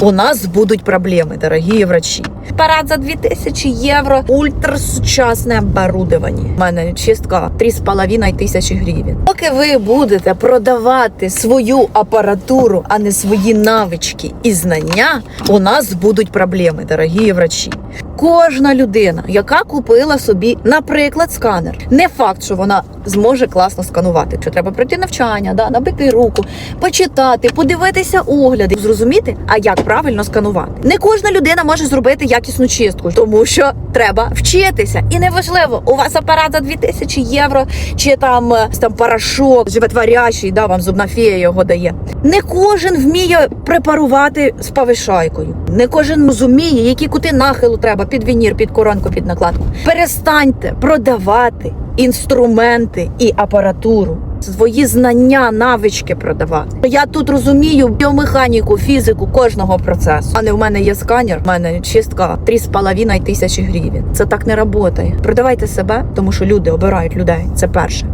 У нас будуть проблеми, дорогі врачі. Парад за 2000 євро, ультрасучасне оборудование. У мене чистка 3,5 тисячі гривень. Поки ви будете продавати свою апаратуру, а не свої навички і знання, у нас будуть проблеми, дорогі врачі. Кожна людина, яка купила собі, наприклад, сканер, не факт, що вона зможе класно сканувати. Що треба пройти навчання, да, набити руку, почитати, подивитися огляди, зрозуміти, а як правильно сканувати. Не кожна людина може зробити якісну чистку, тому що треба вчитися. І неважливо, у вас апарат за 2000 євро, чи там, е, там порошок животворящий, да, вам зубна фея його дає. Не кожен вміє препарувати з повишайкою. Не кожен розуміє, які кути нахилу треба під вінір, під коронку, під накладку. Перестаньте продавати інструменти і апаратуру. Свої знання, навички продавати. Я тут розумію біомеханіку, фізику кожного процесу. А не в мене є сканер, в мене чистка 3,5 тисячі гривень. Це так не працює. Продавайте себе, тому що люди обирають людей. Це перше.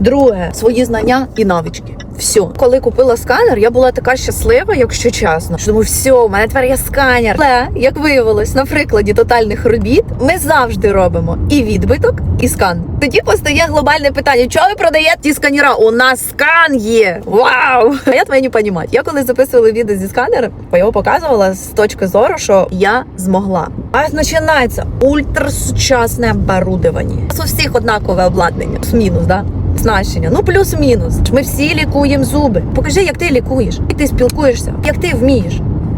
Друге, свої знання і навички. Все, коли купила сканер, я була така щаслива, якщо чесно. Що думаю, все, у мене тепер є сканер. Але як виявилось, на прикладі тотальних робіт ми завжди робимо і відбиток, і скан. Тоді постає глобальне питання: чого ви продаєте ті сканера? У нас скан є. Вау! А я твоє не розумію. Я коли записувала відео зі сканера, його показувала з точки зору, що я змогла. А починається ультрасучасне оборудовання. У всіх однакове обладнання. Мінус, да? Значення, ну плюс-мінус. Ми всі лікуємо зуби. Покажи, як ти лікуєш, як ти спілкуєшся, як ти вмієш.